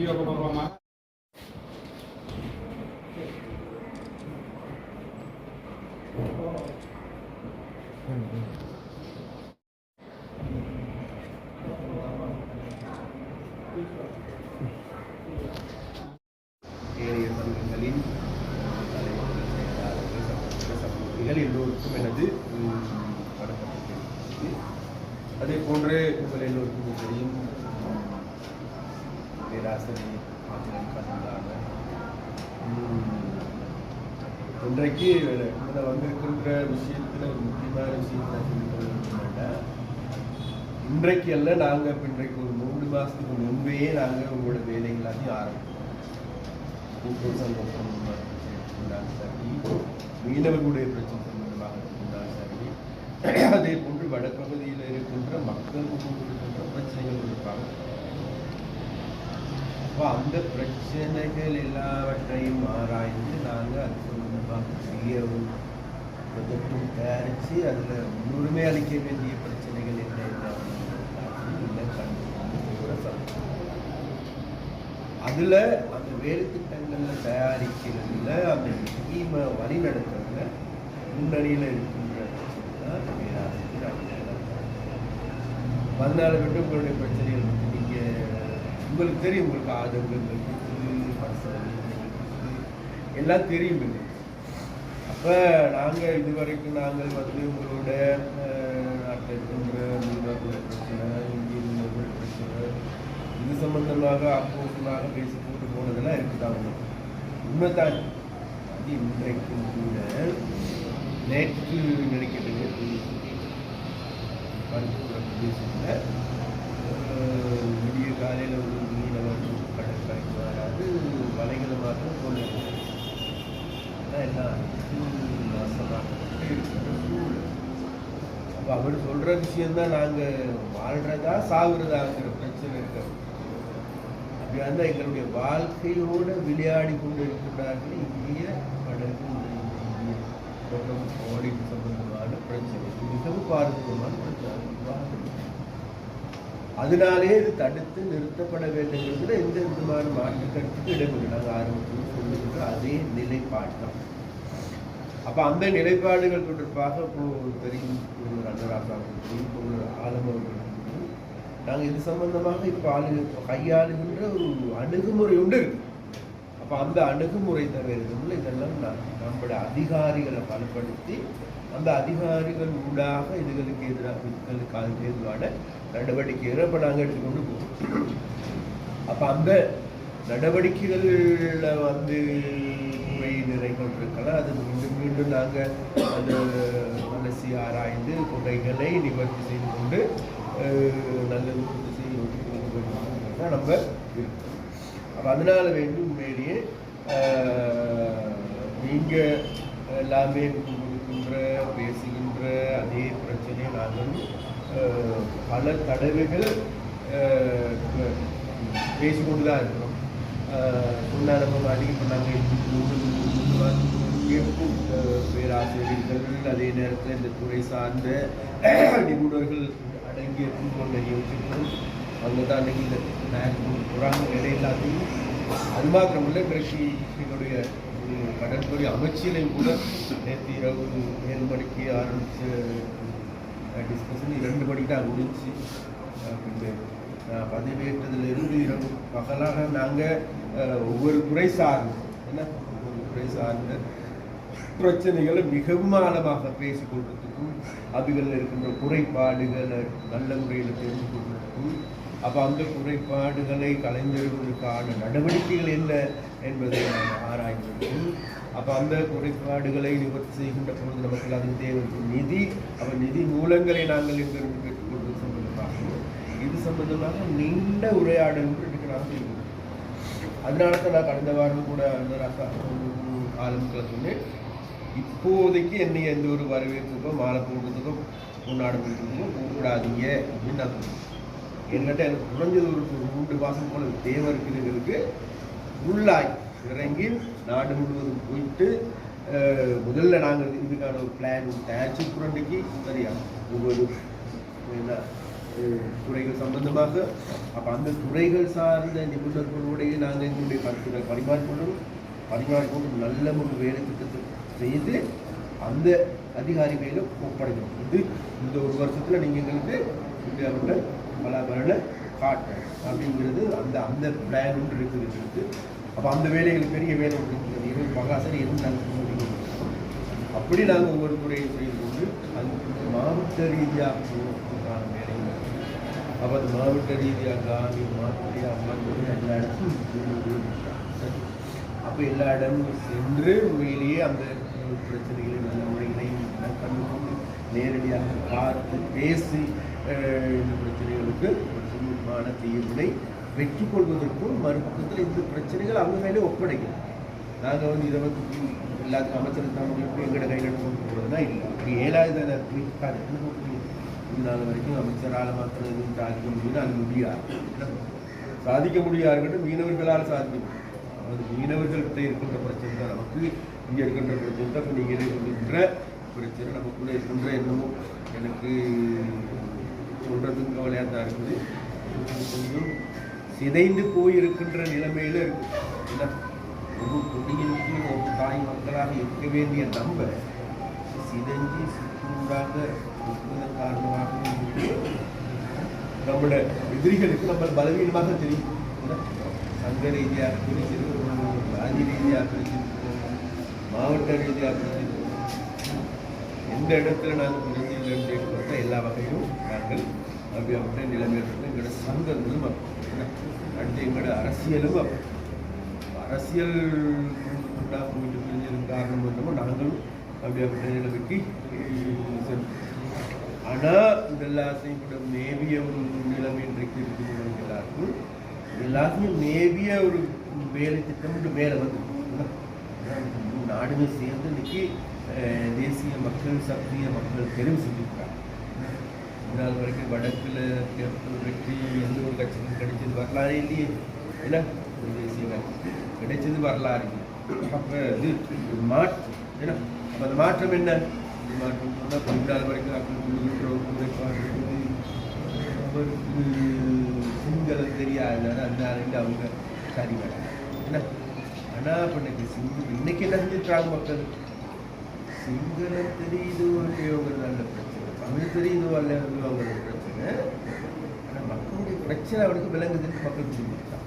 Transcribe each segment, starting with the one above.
மகஜரையும் உத்தியோகபூர்வமாக தலைவர்கள் செயலாளர்கள் சமூகங்கள் எல்லோருக்கும் எனது அதே போன்று உங்கள் எல்லோருக்கும் தெரியும் இன்றைக்கு இதில் வந்திருக்கின்ற விஷயத்தில் ஒரு முக்கியமான விஷயம் நான் இன்றைக்கு அல்ல நாங்கள் இப்போ இன்றைக்கு ஒரு மூன்று மாதத்துக்கு முன்பே நாங்கள் உங்களோட வேலை எல்லாத்தையும் ஆரம்பித்தோம் கூட்டுறவு சங்கம் சம்பந்தமாக இருந்தாலும் சரி மீனவர்களுடைய பிரச்சனை சம்பந்தமாக இருந்தாலும் சரி அதே போன்று வடப்பகுதியில் இருக்கின்ற மக்கள் இருக்கின்ற பிரச்சனைகள் இருப்பாங்க. அப்போ அந்த பிரச்சனைகள் எல்லாவற்றையும் ஆராய்ந்து நாங்கள் அது சம்பந்தமாக பெரிய ஒரு தயாரித்து அதில் முன்னுரிமை அளிக்க வேண்டிய பிரச்சனைகள் என்ன என்ன கண்டு அதில் அந்த வேலை திட்டங்களில் தயாரிக்கிறதுல அந்த ஸ்கீமை வழி நடத்துறதுல முன்னணியில் இருக்கின்ற பதினாலு விட்டு உங்களுடைய பிரச்சனைகள் இருக்கு. உங்களுக்கு தெரியும் உங்களுக்கு ஆதங்கங்கள் இருக்குது பர்சனல் எல்லாம் தெரியும் இது அப்போ நாங்கள் இதுவரைக்கும் நாங்கள் வந்து உங்களோட அஹ், நாட்டில் இருக்கின்ற மீனவர்கள் பிரச்சனை இந்திய மீனவர்கள் பிரச்சனை இது சம்பந்தமாக அப்போசமாக பேசி போட்டு போனதெல்லாம் இருக்குதாங்க உண்மைதான். அது இன்றைக்கும் கூட நேற்று நினைக்கிறது நேற்று மருத்துவ பிரதேசத்தில் விடிய காலையில் ஒரு மீனவர் கடற்கரைக்கு வராது வலைகளை மாத்திரம் கொண்டு அதான் எல்லாம் அப்போ அவர் சொல்கிற விஷயந்தான் நாங்கள் வாழ்கிறதா சாகுறதாங்கிற பிரச்சனை இருக்கிறது அப்படி அந்த எங்களுடைய வாழ்க்கையோடு விளையாடி கொண்டு இருக்கிறார்கள் இந்திய படகு இந்திய தோட்டம் சம்பந்தமான பிரச்சனை மிகவும் பாரதமான பிரச்சனை அதனாலே இது தடுத்து நிறுத்தப்பட வேண்டுங்கிறதுல எந்த விதமான மாற்று கருத்துக்கு இடமில்லை. நாங்கள் ஆரம்பத்தில் சொல்லுகின்ற அதே நிலைப்பாடு தான். அப்போ அந்த நிலைப்பாடுகள் தொடர்பாக இப்போ ஒரு தெரியும் ஒரு ஒரு நாங்கள் இது சம்பந்தமாக இப்போ ஆளு கையாளுகின்ற ஒரு அணுகுமுறை உண்டு இருக்கு. அப்போ அந்த அணுகுமுறை தவிர இதெல்லாம் நம்முடைய அதிகாரிகளை பலப்படுத்தி அந்த அதிகாரிகள் ஊடாக இதுகளுக்கு எதிராக இதுகளுக்கு எதிரான நடவடிக்கைகளை இப்போ நாங்கள் எடுத்துக்கொண்டு போகிறோம் அப்போ அந்த நடவடிக்கைகளில் வந்து குறை நிறைகள் இருக்கலாம் அது மீண்டும் மீண்டும் நாங்கள் அந்த அலசி ஆராய்ந்து குறைகளை நிவர்த்தி செய்து கொண்டு நல்லது உறுதி செய்ய கொண்டு தான் நம்ம இருக்கோம் அப்போ அதனால் வேண்டும் உண்மையிலேயே நீங்கள் எல்லாமே கொடுக்கின்ற பேசுகின்ற அதே பிரச்சனையை நாங்களும் பல தடவைகள் பேசிக்கொண்டு தான் இருக்கிறோம். சொன்னாங்க அதிகம் பண்ணாங்க நாங்கள் பேராசிரியர்கள் அதே நேரத்தில் இந்த துறை சார்ந்த நிபுணர்கள் அடங்கிய கொண்ட யோசிக்கணும் அவங்க தான் அன்றைக்கி இந்த புறாங்க வேலை எல்லாத்தையும் அது மாத்திரமில்லை கிருஷி எங்களுடைய கடற்கரை அமைச்சியிலையும் கூட நேற்று இரவு ஏழு மணிக்கு ஆரம்பித்த டிஸ்கஷன் இரண்டு மணிக்கு தான் முடிஞ்சு அப்படின்னு பதவியேற்றதிலிருந்து இரவு. பகலாக நாங்கள் ஒவ்வொரு துறை சார்ந்து என்ன? ஒவ்வொரு துறை சார்ந்த பிரச்சனைகளை மிகவும் ஆழமாக பேசிக் கொள்றதுக்கும் அதுகளில் இருக்கின்ற குறைபாடுகளை நல்ல முறையில் தெரிந்து கொள்வதற்கும் அப்போ அந்த குறைபாடுகளை கலைஞர்களுக்கான நடவடிக்கைகள் என்ன என்பதை நாம் ஆராய்வதற்கும் அப்போ அந்த குறைபாடுகளை நிவர்த்தி செய்கின்ற பொழுது நமக்கு அதுக்கு தேவை. நிதி அப்போ நிதி மூலங்களை நாங்கள் எங்கிருந்து பெற்றுக்கொள்வது சம்பந்தமாக இது சம்பந்தமாக நீண்ட உரையாடல் இன்றைக்கு நாம் அதனால தான் நான் கடந்த வாரம் கூட அந்த ஆளுமக்களை சொன்னேன். இப்போதைக்கு என்னை எந்த ஒரு வரவேற்புக்கோ மாலை போடுறதுக்கோ கொண்டாட போடுறதுக்கோ கூடாதீங்க அப்படின்னு நான் சொன்னேன். என்கிட்ட எனக்கு குறைஞ்சது ஒரு ஒரு மூன்று மாதம் போல தேவை இருக்குதுங்களுக்கு உள்ளாய் இறங்கி நாடு முழுவதும் போயிட்டு முதல்ல நாங்கள் இதுக்கான ஒரு பிளான் தயாரிச்சு புரண்டிக்கு சரியா ஒவ்வொரு என்ன துறைகள் சம்பந்தமாக. அப்போ அந்த துறைகள் சார்ந்த நிபுணர்களுடைய நாங்கள் எங்களுடைய கருத்துக்களை பரிமாறிக்கொள்ளும். பரிமாறிக்கொண்டு நல்ல ஒரு வேலை திட்டத்தை செய்து அந்த அதிகாரி மேல ஒப்படைக்கணும். இது இந்த ஒரு வருஷத்தில் நீங்கள் எங்களுக்கு இந்தியாவோட பலாபலனை காட்டணும் அப்படிங்கிறது அந்த அந்த பிளான் ஒன்று இருக்குது அப்போ அந்த வேலைகள் பெரிய வேலை ஒன்று இருக்குது இருபது பகாசரி அப்படி நாங்கள் ஒவ்வொரு துறையும் செய்து கொண்டு அது மாவட்ட ரீதியாக போவதற்கான வேலைகள். அப்போ அது மாவட்ட ரீதியாக காந்தி மாவட்ட அம்மா எல்லா இடத்தும் அப்போ எல்லா இடமும் சென்று உண்மையிலேயே அந்த பிரச்சனைகளை நல்ல முறைகளை கண்டுகொண்டு நேரடியாக பார்த்து பேசி இந்த பிரச்சனைகளுக்கு ஒரு சுமூகமான தீர்வுகளை வெற்றி கொள்வதற்கும் மறுபக்கத்தில் இந்த பிரச்சனைகள் அவங்க மேலே ஒப்படைக்கும் நாங்கள் வந்து இதை வந்து எல்லா அமைச்சருக்கு அவங்களுக்கு எங்கட கையில் கொண்டு போகிறதுனா இல்லை. அப்படி ஏழாவது தானே இது நாள் வரைக்கும் அமைச்சரால் மாத்திரம் எதுவும் சாதிக்க முடியும்னு அது முடியாது. சாதிக்க முடியாதுன்னு மீனவர்களால் சாதிக்க முடியும் அது மீனவர்கள்ட்ட இருக்கின்ற பிரச்சனை தான். நமக்கு இங்கே இருக்கின்ற பிரச்சனை தான். இப்போ நீங்கள் இருக்கின்ற பிரச்சனை நமக்குள்ளே இருக்கின்ற என்னமோ எனக்கு சொல்கிறதுக்கு கவலையாக தான் இருக்குது. கொஞ்சம் சிதைந்து போயிருக்கின்ற நிலைமையில் நிலைமையில இருக்கு ஒரு குடியின் ஒரு தாய் மக்களாக இருக்க வேண்டிய நம்ம சிதைஞ்சு சிக்கூடாக இருப்பதன் காரணமாக நம்மளோட எதிரிகளுக்கு நம்ம பலவீனமாக தெரியும். சங்க ரீதியாக பிரிச்சிருக்கிறோம் ராஜி ரீதியாக பிரிச்சிருக்கிறோம் மாவட்ட ரீதியாக பிரிச்சிருக்கிறோம் எந்த இடத்துல நாங்கள் பிரிஞ்சில்லைன்னு பார்த்தா எல்லா வகையிலும் நாங்கள் அப்படிப்பட்ட நிலைமையிலிருந்து எங்களோட சங்கங்களும் அப்படி. என்ன? அடுத்து எங்களோட அரசியலும் அரசியல் உண்டா போயிட்டு பிரிஞ்சதுக்கு காரணம் என்னமோ நாங்களும் அப்படிப்பட்ட நிலைமைக்கு ஆனால் இது எல்லாத்தையும் கூட மேபிய ஒரு நிலைமை இன்றைக்கு இருக்குது எல்லாருக்கும் எல்லாத்தையும் மேபிய ஒரு வேலை திட்டம் மேலே வந்து. நாடுமே சேர்ந்து இன்னைக்கு தேசிய மக்கள் சக்திய மக்கள் தெரிவு செஞ்சிருக்காங்க. இதனால் வரைக்கும் வடக்கில் தேர்தல் வெற்றி எந்த ஒரு கட்சிக்கும் கிடைச்சது வரலாறு இல்லையே. இல்லை? ஒரு தேசிய கட்சி. கிடைச்சது வரலாறு. அப்போ இது ஒரு மாற்றம் ஏன்னா அப்போ அந்த மாற்றம் என்ன? இந்த மாற்றம் சொன்னால் பந்தாள் வரைக்கும் அப்படி கொடுக்கின்ற ஒரு குறைபாடு இருக்குது அவருக்கு சிங்களம் தெரியாதனால அந்த ஆளுங்க அவங்க சரி வேண்டாம் என்ன? ஆனால் இப்போ இன்னைக்கு சிங்க இன்னைக்கு என்ன செஞ்சுட்டாங்க மக்கள்? சிங்களம் தெரியுது இல்லையோங்கிற நல்ல பிரச்சனை தமிழ் தெரியுது இல்லையோங்கிற பிரச்சனை. ஆனால் மக்களுடைய பிரச்சனை அவனுக்கு விளங்குதுன்னு மக்கள் புரிஞ்சுக்கிட்டான்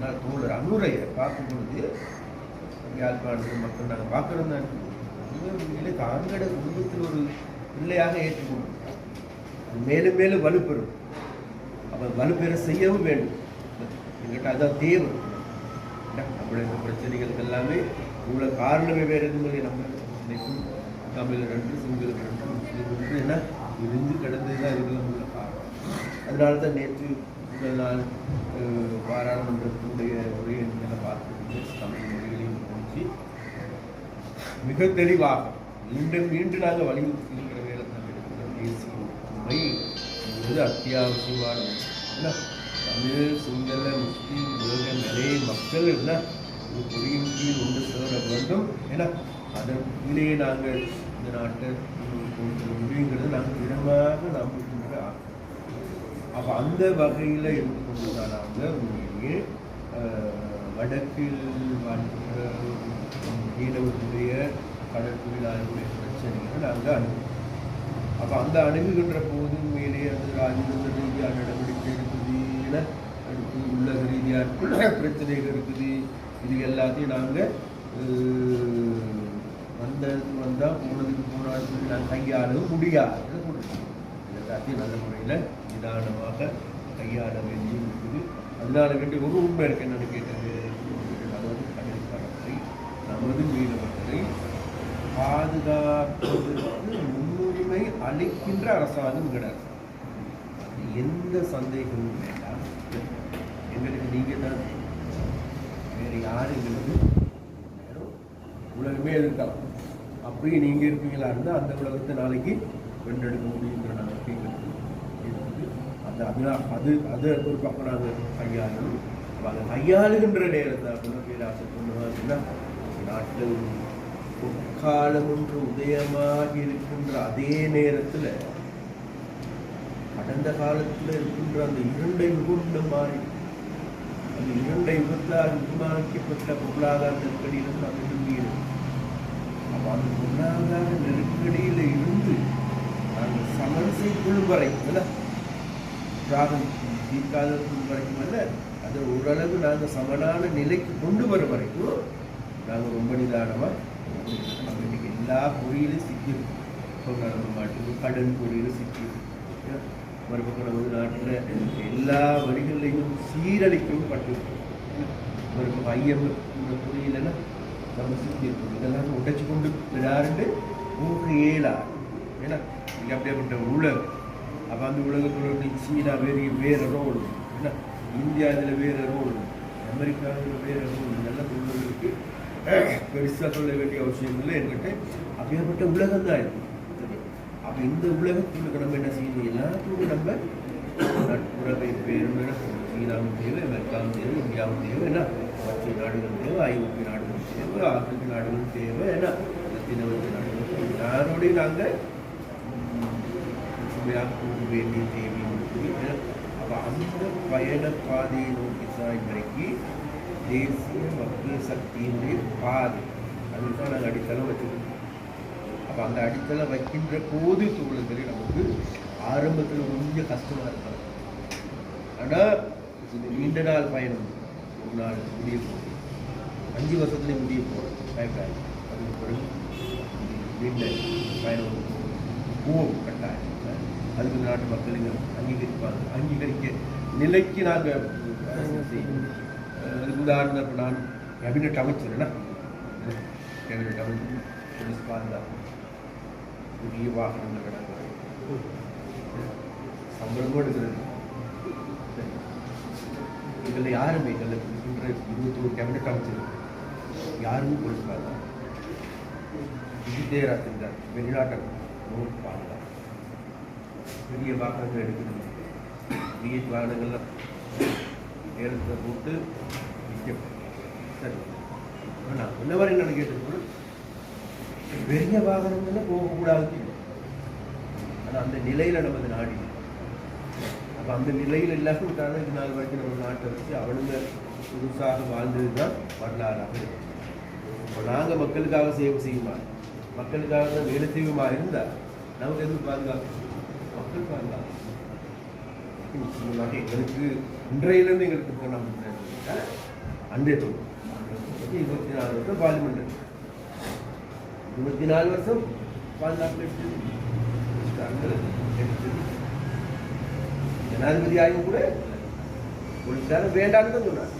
நான் தோழர் அனுரையை பார்க்கும் பொழுது யாழ்ப்பாணத்தில் மக்கள் நாங்கள் பார்க்குறோம் தான். உண்மையிலே தாங்களோட குடும்பத்தில் ஒரு பிள்ளையாக ஏற்றுக்கொண்டு மேலும் மேலும் வலுப்பெறும். அவன் வலுப்பெற செய்யவும் வேண்டும். எங்கிட்ட அதான் தேவை. என்ன, நம்மளுடைய பிரச்சனைகளுக்கு எல்லாமே உள்ள காரணமே வேறு எதுவும் நம்ம நினைக்கும் தமிழ் ரெண்டு சிங்கள ரெண்டு முஸ்லீம் ரெண்டு என்ன இருந்து கிடந்து தான் இருக்கிறது உள்ள காரணம் அதனால தான் நேற்று நான் பாராளுமன்றத்தினுடைய உரையை நீங்கள் பார்த்துட்டு தமிழ் மொழிகளையும் முடிச்சு மிக தெளிவாக மீண்டும் மீண்டும் நாங்கள் வலியுறுத்தி வேலை தான் தேசிய உண்மை என்பது அத்தியாவசியமான ஒன்று. தமிழ் சிங்கள முஸ்லீம் உலக நிறைய மக்கள் என்ன? ஒரு கொடியின் கீழ் ஒன்று சேர வேண்டும். ஏன்னா அதன் நாங்கள் இந்த நாட்டை கொண்டு முடியுங்கிறது நாங்கள் திடமாக நம்புகின்ற ஆக்கம் அப்போ அந்த வகையில் இருந்து கொண்டுதான் நாங்கள் உண்மையிலேயே வடக்கில் வாழ்கின்ற மீனவர்களுடைய கடற்கொழிலாளர்களுடைய பிரச்சனைகளை நாங்கள் அணுகுவோம். அப்போ அந்த அணுகுகின்ற போது மேலே அது ராஜதந்திர ரீதியாக நடவடிக்கை இருக்குது என அடுத்து உள்ளக ரீதியாக பிரச்சனைகள் இருக்குது. இது எல்லாத்தையும் நாங்கள் வந்ததுக்கு வந்தால் போனதுக்கு மூணாவது நாங்கள் கையாளவும் முடியாது. கொடுக்கணும் எல்லாத்தையும் நல்ல முறையில் நிதானமாக கையாள வேண்டியும் இருக்குது. அதனால வேண்டிய ஒரு உண்மை இருக்கு என்னன்னு கேட்டது. நமது கடற்கரை நமது மீனவர்களை பாதுகாப்பதற்கு முன்னுரிமை அளிக்கின்ற அரசாங்கம் கிடையாது எந்த சந்தேகமும் வேண்டாம். எங்களுக்கு நீங்கள் தான் வேறு யாரும் எங்களுக்கு உலகமே இருக்கா அப்படியே நீங்க இருப்பீங்களா இருந்தால் அந்த உலகத்தை நாளைக்கு வென்றெடுக்க முடியுங்கிற நம்பிக்கை அது அதனால் அது அது ஒரு பக்கம் நாங்கள் கையாளணும் அதை கையாளுகின்ற நேரத்தை குணவீராசை கொண்டு நாட்டில் பொற்காலம் ஒன்று உதயமாக இருக்கின்ற அதே நேரத்தில் கடந்த காலத்தில் இருக்கின்ற அந்த இரண்டை யுகம் மாறி அந்த இரண்டை யுகத்தால் உருவாக்கப்பட்ட பொருளாதார நெருக்கடியிலும் நாம் பொருளாதார நெருக்கடியில் இருந்து நாங்கள் சமரசை கொள்ளும் வரை இல்லை ராகம் தீர்க்காத வரைக்கும் அல்ல. அது ஓரளவு நாங்கள் சமனான நிலைக்கு கொண்டு வர வரைக்கும் நாங்கள் ரொம்ப நிதானமாக நம்ம இன்னைக்கு எல்லா பொறியிலும் சிக்கியிருக்கோம் பொருளாதார மாட்டுக்கு கடன் பொறியிலும் சிக்கியிருக்கோம் மறுபக்கம் நமது நாட்டில் எல்லா வழிகளிலையும் சீரழிக்கவும் பட்டிருக்கோம் மறுபக்கம் ஐயம் இந்த பொறியிலன்னா நம்ம சிக்கியிருக்கோம் இதெல்லாம் உடைச்சு கொண்டு விடாருண்டு போக இயலா ஏன்னா இது அப்படியாப்பட்ட உலகம் அப்போ அந்த உலகத்தில் நீ சீனா வேறு வேறு ரோடு என்ன இந்தியா இதில் வேறு ரோடு அமெரிக்காவில் வேறு ரோடு இதெல்லாம் உள்ளவர்களுக்கு பெருசாக சொல்ல வேண்டிய அவசியம் இல்லை என்கிட்ட. அப்படியாப்பட்ட உலகம் தான் இது. அப்போ இந்த உலகத்துக்கு நம்ம என்ன செய்யணும்? எல்லாத்துக்கும் நம்ம நட்புறவை பேரும் சீனாவும் தேவை அமெரிக்காவும் தேவை இந்தியாவும் தேவை என்ன மற்ற நாடுகள் தேவை ஐரோப்பிய நாடுகள் தேவை ஆப்பிரிக்க நாடுகள் தேவை என்ன லத்தீன நாடுகள் தேவை நாங்கள் உண்மையாக வேண்டிய தேவை இருக்குது அப்போ அந்த பயண பாதையை நோக்கி தான் இன்றைக்கு தேசிய மக்கள் சக்தியினுடைய பாதை. அதுக்கு தான் நாங்கள் அடித்தளம் வச்சுருக்கோம். அப்போ அந்த அடித்தளம் வைக்கின்ற போது சூழல்களே நமக்கு ஆரம்பத்தில் கொஞ்சம் கஷ்டமாக இருக்கலாம். ஆனால் நீண்ட நாள் பயணம். ஒரு நாள் முடிய போகுது. அஞ்சு வருஷத்துலேயே முடிய போகிறோம் பயப்படாது அதுக்கு பிறகு நீண்ட பயணம் போகும் கட்டாயம் அதுக்கு நாட்டு மக்கள் இங்கே அங்கீகரிப்பாங்க. அங்கீகரிக்க நிலைக்கு நாங்கள் செய்யணும் அதுக்கு உதாரணம் இப்போ நான் கேபினட் அமைச்சர்னா கேபினட் அமைச்சர் போலீஸ் பாதுகாப்பு புதிய வாகனங்கள் கிடக்கிறது சம்பளம் கொடுக்கிறது இதில் யாருமே இதில் இருக்கின்ற இருபத்தோரு கேபினட் அமைச்சர் யாரும் போலீஸ் பாதுகாப்பு விஜய் ராஜேந்தர் வெளிநாட்டை நோட் பெரிய பாகங்கள் எடுக்கணும் பெரிய வாகனங்கள்லாம் நேரத்தில் போட்டு சரி. நான் சொன்ன வரை நான் கேட்டது பெரிய வாகனங்கள்ல போகக்கூடாது ஆனால் அந்த நிலையில் நமது நாடி அப்போ அந்த நிலையில் எல்லாருக்கும் விட்டாலும் இது நாள் வரைக்கும் நம்ம நாட்டை வச்சு அவனுங்க புதுசாக வாழ்ந்தது தான் வரலாறாக இருக்கும் இப்போ நாங்கள் மக்களுக்காக சேவை செய்யுமா மக்களுக்காக தான் வேலை செய்யுமா இருந்தால் நமக்கு எதுவும் பாதுகாப்பு? மக்கள் பாதுகாப்பு. எங்களுக்கு இன்றையிலிருந்து எங்களுக்கு போனால் அன்றே தோணும் இருபத்தி நாலு வருஷம் பார்லிமெண்ட் இருபத்தி நாலு வருஷம் பாதுகாப்பு ஜனாதிபதி ஆயும் கூட போலீஸ்காரன் வேண்டான்னு தான் சொன்னார்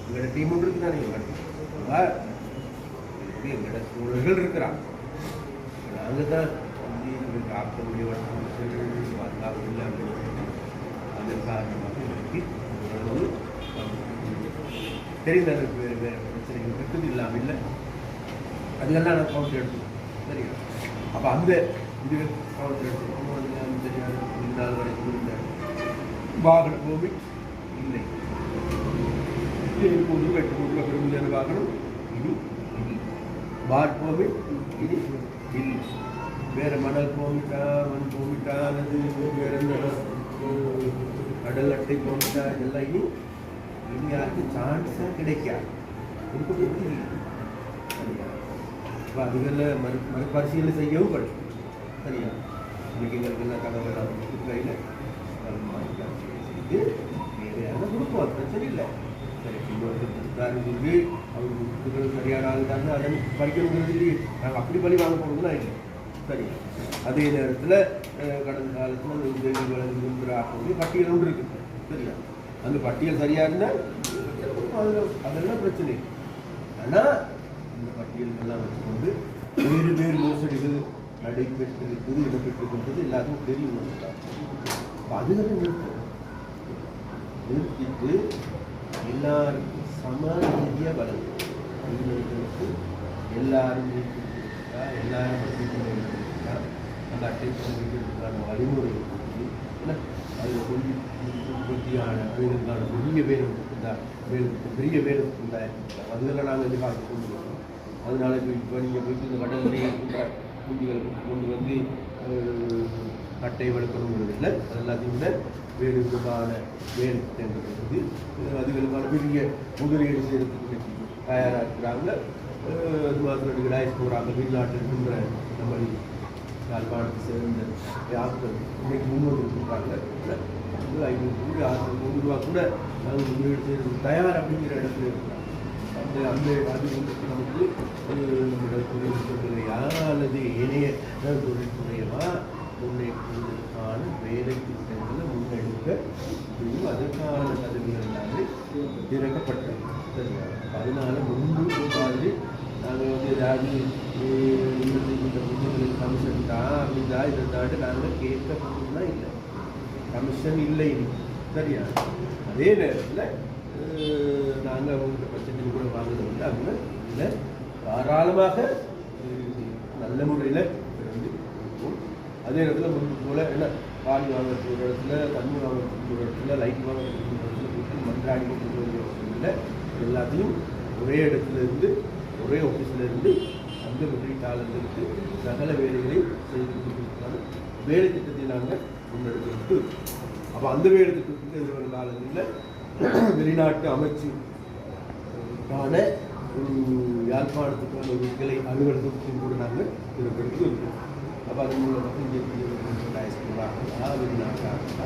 எங்களோட டீம் ஒன்று இருக்கு தானே எங்களோட சூழல்கள் இருக்கிறாங்க. நாங்கள் தான் வந்து எங்களுக்கு ஆக்க முடிய பாதுகாப்பு இல்லை அப்படின்னு அதன் காரணமாக எங்களுக்கு ஓரளவு தெரிந்த அளவுக்கு வேறு வேறு பிரச்சனைகள் இருக்குது இல்லாமல் இல்லை. அதுக்கெல்லாம் நான் கவுண்ட் எடுத்துக்கணும் சரிங்களா அப்போ அந்த இது கவுண்ட் எடுத்துக்கோம் தெரியாது இந்த நாள் வரைக்கும் இருந்த வாகன பூமி இல்லை. இப்போது வெட்டு முள்ள பெருமிதான வாகனம் இது இல்லை பார் பூமி இனி இல்லை வேறு மணல் போமிட்டா மண் போமிட்டா அல்லது வேறு எந்த கடல் அட்டை போமிட்டா இதெல்லாம் இனி இனி யாருக்கும் சான்ஸாக கிடைக்காது. இருக்க போகிறது சரியா? அப்போ அதுகளில் மறு மறுபரிசீலனை செய்யவும் படும். சரியா? இன்னைக்கு எங்களுக்கு எல்லாம் கடவுள் கையில். செய்து வேறு யாரும் கொடுப்போம். அது பிரச்சனை இல்லை. சரி இன்னொருத்தர் சரியான ஆள் அதை படிக்கணுங்கிறது நாங்கள் அப்படி பண்ணி வாங்க போகணும்னா இல்லை சரி அதே நேரத்தில் கடந்த காலத்தில் உதவி வழங்குகின்ற பட்டியல் ஒன்று இருக்குது சரியா? அந்த பட்டியல் சரியாக இருந்தால் அதெல்லாம் பிரச்சனை. ஆனால் இந்த பட்டியல்கள்லாம் வச்சுக்கொண்டு வேறு வேறு மோசடிகள் நடைபெற்று இருக்குது எல்லாத்துக்கும் தெரியும். அதுகளை நிறுத்திட்டு எல்லாருக்கும் சம ரீதியாக வளரும் இளைஞர்களுக்கு எல்லாரும் வீட்டுக்கு எல்லாரும் வசதி கொடுத்தா, அந்த அட்டென்ஷன் வழிமுறை கொடுத்து, என்ன, அதில் கொஞ்சம் உற்பத்தியான அதுகளுக்கான பெரிய வேலை இருந்தா வேலை பெரிய வேலை இருந்தா அதுகளை நாங்கள் எதிர்பார்த்து கொண்டு வரோம். அதனால இப்போ இப்போ நீங்கள் போயிட்டு இந்த கடலில் இருக்கின்ற கொண்டு வந்து அஹ், கட்டை வளர்க்கணுங்கிறது இல்லை அது எல்லாத்தையும் விட வேறு விதமான வேலை திட்டங்கள் அதுகளுக்கான பெரிய முதலீடு செய்யறதுக்கு தயாராக இருக்கிறாங்க அஹ் அது மாத்திரம் விடாய்ச்சி போகிறாங்க வெளிநாட்டில் இருக்கின்ற நம்ம யாழ்ப்பாணத்தை சேர்ந்த யாத்திரை இன்னைக்கு முன்னோடி இருக்காங்க வந்து ஐநூறு கோடி ஆயிரத்தி நூறு ரூபா கூட நாங்கள் முதலீடு செய்யறது தயார் அப்படிங்கிற இடத்துல இருக்கிறாங்க. அந்த அந்த அது வந்து நமக்கு நம்முடைய தொழில்துறையா அல்லது இணைய அஹ், தொழில்துறையமா முன்னேற்றுவதற்கான வேலை திட்டங்களை முன்னெடுக்க முடியும் அதற்கான கதவுகள் எல்லாமே திறக்கப்பட்டது. சரியா? அதனால முன்பு மாதிரி நாங்கள் வந்து ஏதாவது இந்த இந்த கமிஷன் தான் அப்படிதா இதை தாண்டி நாங்கள் கேட்க போகிறோம்னா இல்லை. கமிஷன் இல்லை சரியா? அதே நேரத்தில் நாங்கள் அவங்க பட்சத்தில் கூட வாங்குறது வந்து அவங்க இல்லை. தாராளமாக நல்ல முறையில் அதே நேரத்தில் முன்பு போல என்ன பால் வாங்குறதுக்கு ஒரு இடத்துல தண்ணி வாங்குறதுக்கு ஒரு இடத்துல லைட் வாங்குறதுக்கு ஒரு இடத்துல கொடுத்து மன்றாடி கொண்டு இல்லை. எல்லாத்தையும் ஒரே இடத்துல இருந்து ஒரே ஆஃபீஸில் இருந்து அந்த முதலீட்டாளர்களுக்கு சகல வேலைகளையும் செய்து கொடுத்துருக்காங்க வேலை திட்டத்தை நாங்கள் முன்னெடுத்து அப்போ அந்த வேலை திட்டத்துக்கு எதிர்வரும் காலங்களில் வெளிநாட்டு அமைச்சுக்கான ஒரு யாழ்ப்பாணத்துக்கான ஒரு கிளை அலுவலகத்தையும் கூட நாங்கள் திறப்பெடுத்து இருக்கோம் அப்போ அது மூலமாக இங்கே டயஸ்போராக வெளிநாட்டாக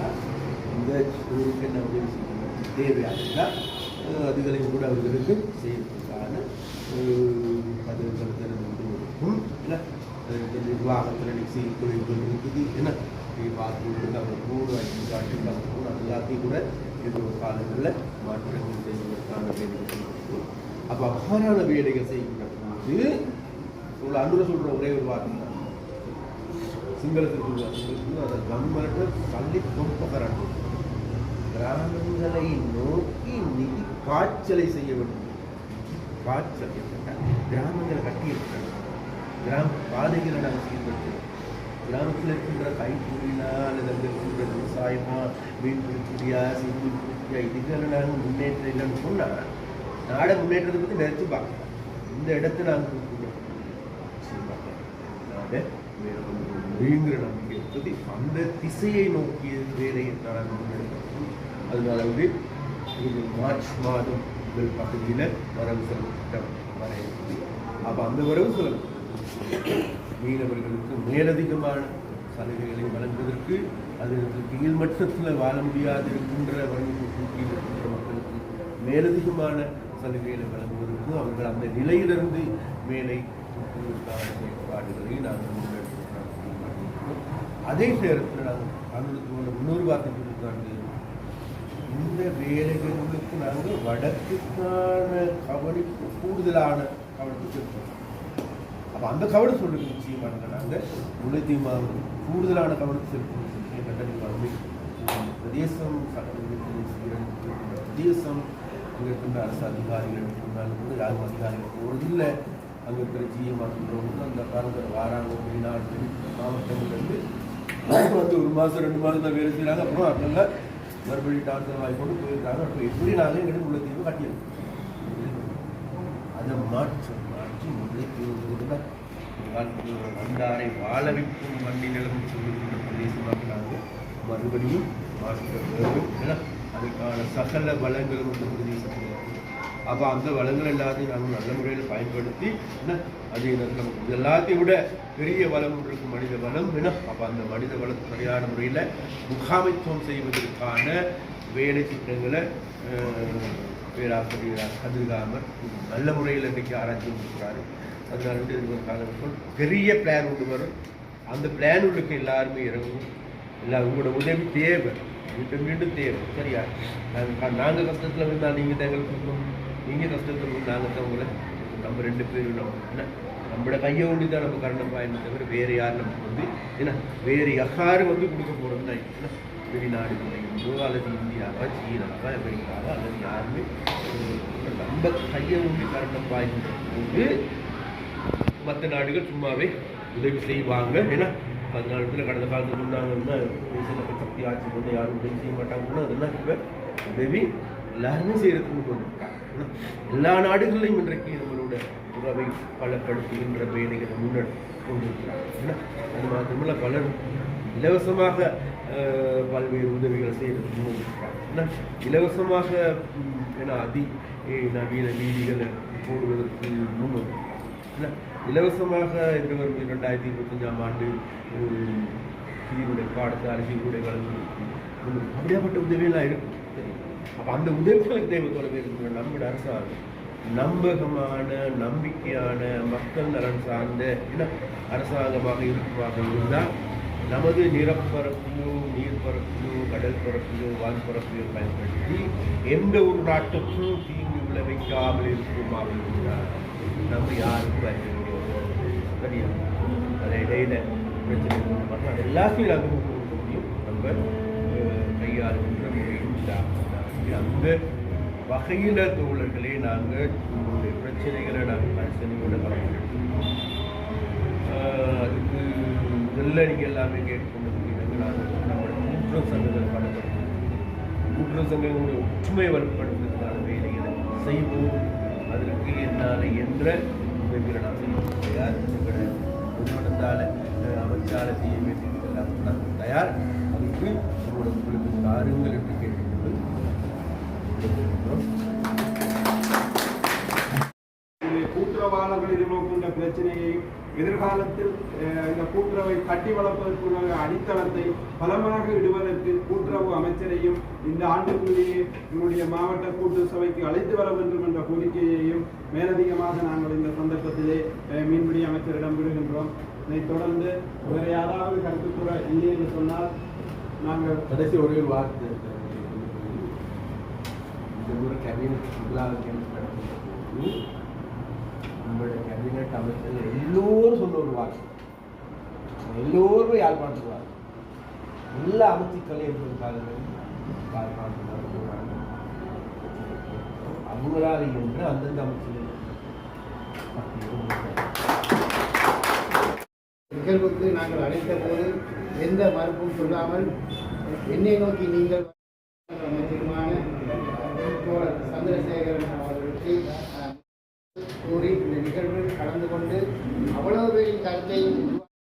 இந்த ஊருக்கு என்ன உதவி செய்யணும் தேவையாக அதுகளையும் கூட அவர்களுக்கு செய்யறதுக்கான பதவிகள் திறந்து இருக்கும் இல்லை இந்த நிர்வாகத்தில் நிச்சய தொழில்கள் இருக்குது என்ன பார்த்து அவர் மூணு ஐந்து காட்டு மூணு அது எல்லாத்தையும் கூட எதிர்வரும் காலங்களில் மாற்றங்கள் செய்வதற்கான வேலைகள் அப்போ அவ்வாறான வேலைகள் செய்கின்ற போது உங்களை அன்புல சொல்கிற ஒரே ஒரு வார்த்தை. சிங்களத்துக்கு சிங்களத்தில் சொல்லுவார் சிங்களத்தில் அதை கம்மர்ட்டு பள்ளி கிராமங்களை நோக்கி நிதி காய்ச்சலை செய்ய வேண்டும். காய்ச்சல் கிராமங்களை கட்டியிருக்கிறாங்க கிராம பாதைகளை நாங்கள் செயல்படுத்துகிறோம் கிராமத்தில் இருக்கின்ற கைத்தொழிலா அல்லது அங்கே இருக்கின்ற விவசாயமா மீன் பிடிச்சியா சிந்து பிடிச்சியா இதுகளை நாங்கள் முன்னேற்றம் இல்லைன்னு சொன்னால் நாடை முன்னேற்றத்தை பற்றி நினைச்சு பார்க்கலாம். இந்த இடத்துல நாங்கள் கொடுக்கணும் நம்பிக்கை இருக்குது அந்த திசையை நோக்கிய வேலையை நாங்கள் அதனால வந்து இது மார்ச் மாதம் முதல் பகுதியில் வரவு செலவு திட்டம் வர இருக்குது அப்போ அந்த வரவு செலவு மீனவர்களுக்கு மேலதிகமான சலுகைகளை வழங்குவதற்கு அதற்கு கீழ்மட்டத்தில் வாழ முடியாது இருக்கின்ற வறுமைக்கு கீழ் இருக்கின்ற மக்களுக்கு மேலதிகமான சலுகைகளை வழங்குவதற்கு அவர்கள் அந்த நிலையிலிருந்து மேலே தூக்குவதற்கான செயற்பாடுகளை நாங்கள் அதே நேரத்தில் நாங்கள் அவங்களுக்கு இன்னொரு வார்த்தை கொடுத்தாங்க இந்த வேலைகளுக்கு நாங்கள் வடக்குக்கான கவனிப்பு கூடுதலான கவனிப்பு செலுத்துறோம். அப்போ அந்த கவனம் சொல்லுங்க நிச்சயமாக நாங்கள் முல்லைத்தீவு கூடுதலான கவனம் செலுத்தணும் பிரதேசம் பிரதேசம் அங்கே இருக்கின்ற அரசு அதிகாரிகள் இருந்தாலும் கூட யாரும் அதிகாரிகள் இல்லை. அங்கே இருக்கிற ஜிஎம் ஆகின்றவங்க அந்த காலத்தில் வாராங்க வெளிநாடு மாவட்டங்கள்லேருந்து வந்து ஒரு மாதம் ரெண்டு மாதம் தான் வேலை செய்கிறாங்க அப்புறம் அவங்க மறுபடியும் டான்சர் வாங்கி கொண்டு போயிருக்காங்க. அப்போ எப்படி நாங்கள் எங்களுக்கு உள்ள தீர்வு கட்டியிருக்கோம். அதை மாற்றி மாற்றி முல்லைத்தீவு வந்தாரை வாழவிக்கும் வண்டி மண்ணிலும் சொல்லுகின்ற பிரதேசமாக நாங்கள் மறுபடியும் மாற்ற வேண்டும் ஏன்னா அதுக்கான சகல வளங்களும் இந்த பிரதேசத்தில் அப்போ அந்த வளங்கள் எல்லாத்தையும் நாங்கள் நல்ல முறையில் பயன்படுத்தி என்ன? அது நமக்கு இது எல்லாத்தையும் விட பெரிய வளம் இருக்கும் மனித வளம் என்ன? அப்போ அந்த மனித வளத்தை சரியான முறையில் முகாமைத்துவம் செய்வதற்கான வேலை திட்டங்களை அஹ், பேராசிரியர் கதிர்காமர் நல்ல முறையில் இன்றைக்கு ஆராய்ச்சி கொடுக்குறாரு அதனால வந்து இது ஒரு காலம் பெரிய பிளான் ஒன்று வரும். அந்த பிளான் உள்ளுக்கு எல்லாருமே இறங்கும். இல்லை உங்களோட உதவி தேவை. மீண்டும் மீண்டும் தேவை. சரியா? நாங்கள் நாங்கள் கஷ்டத்தில் இருந்தால் நீங்கள் எங்களுக்கு நீங்கள் கஷ்டத்தில் நாங்கள் தவிர நம்ம ரெண்டு பேரும் நம்ம என்ன நம்மளோட கையை ஒண்டி தான் நம்ம கரணம் பாயணும் தவிர வேறு யார் நமக்கு வந்து என்ன வேறு யாரும் வந்து கொடுக்க போகிறோம்னா என்ன வெளிநாடுகளிலோ அல்லது இந்தியாவா சீனாவா அமெரிக்காவா அல்லது யாருமே நம்ம கையை ஒண்டி கரணம் பாய்கின்ற போது மற்ற நாடுகள் சும்மாவே உதவி செய்வாங்க. ஏன்னா பதினாலு இடத்துல கடந்த காலத்துக்கு முன்னாங்க சக்தி ஆட்சி வந்து யாரும் உதவி செய்ய மாட்டாங்கன்னா அதெல்லாம் இப்போ உதவி எல்லாருமே செய்யறதுக்கு கொண்டு வந்திருக்காங்க. எல்லா நாடுகளிலும் இன்றைக்கு நம்மளோட உறவை பலப்படுத்துகின்ற வேலைகளை முன்னெடுத்து கொண்டிருக்கிறாங்க அது மாத்திரமல்ல பலர் இலவசமாக பல்வேறு உதவிகள் செய்யறதுக்கு முன்வந்திருக்கிறார். என்ன? இலவசமாக ஏன்னா அதி நவீன வீதிகளை போடுவதற்கு முன் என்ன? இலவசமாக எதிர்வரும் இரண்டாயிரத்தி இருபத்தஞ்சாம் ஆண்டு ஒரு சீருடை பாடசாலை சீருடை வழங்குவதற்கு முன் அப்படியாப்பட்ட உதவியெல்லாம் இருக்கும். அப்போ அந்த உதவிகளுக்கு தேவை தொலைவு இருக்கிற நம்முடைய அரசாங்கம். நம்பகமான நம்பிக்கையான மக்கள் நலன் சார்ந்த என்ன அரசாங்கமாக இருப்பதாக இருந்தால் நமது நிலப்பரப்பிலோ நீர்ப்பரப்பிலோ கடல் பரப்பிலோ வான்பரப்பிலோ பயன்படுத்தி எந்த ஒரு நாட்டுக்கும் தீங்கு விளைவிக்காமல் இருக்குமாக இருந்தால் நம்ம யாருக்கும் அறிய முடியாது சரியா? அது இடையில பிரச்சனை எல்லாத்தையும் நாங்கள் முடியும் நம்ம கையாளுகின்ற முறையும் தான் அந்த வகையில் தோழர்களே நாங்கள் உங்களுடைய பிரச்சனைகளை நாங்கள் கரிசனையோட அதுக்கு முதல்ல நீங்கள் எல்லாமே கேட்டுக்கொண்டு நாங்கள் நம்மளோட கூட்டுறவு சங்கங்கள் பலப்படுத்தும் கூட்டுறவு சங்கங்களுடைய ஒற்றுமை வலுப்படுத்துவதற்கான வேலைகளை செய்வோம். அதற்கு என்னால் என்ற உதவிகளை நான் செய்வோம் தயார் எங்களோட நிறுவனத்தால் அமைச்சால செய்ய வேண்டியதெல்லாம் நாங்கள் தயார். அதுக்கு உங்களோட உங்களுக்கு தாருங்கள் என்று விடைபெறுகிறோம். கூட்டுறவாளர்கள் எதிர்நோக்கின்ற பிரச்சனையை எதிர்காலத்தில் இந்த கூட்டுறவை கட்டி வளர்ப்பதற்குள்ள அடித்தளத்தை பலமாக இடுவதற்கு கூட்டுறவு அமைச்சரையும் இந்த ஆண்டுக்குள்ளேயே என்னுடைய மாவட்ட கூட்டு சபைக்கு அழைத்து வர வேண்டும் என்ற கோரிக்கையையும் மேலதிகமாக நாங்கள் இந்த சந்தர்ப்பத்திலே மீன்பிடி அமைச்சரிடம் விடுகின்றோம் இதைத் தொடர்ந்து வேறு யாராவது கருத்து கூற இல்லை என்று சொன்னால் நாங்கள் கடைசி ஒரு வார்த்தை ஒரு கேபினட் முதலாவது கேபினட் நடக்கின்ற போது நம்மளுடைய கேபினட் அமைச்சர்கள் எல்லோரும் சொல்ல ஒரு வார்த்தை எல்லோரும் யாழ்ப்பாணத்துக்கு வாங்க எல்லா அமைச்சுக்களையும் இருந்திருக்காங்க யாழ்ப்பாணத்துக்கு தான் அவங்களால் என்று அந்தந்த அமைச்சர்கள் நிகழ்வுக்கு நாங்கள் அழைத்த போது எந்த மறுப்பும் சொல்லாமல் என்னை நோக்கி நீங்கள் அமைச்சருமான சந்திரசேகரன் அவர்களுக்கு கூறி இந்த நிகழ்வில் கலந்து கொண்டு அவ்வளவு பேரின் கருத்தையும்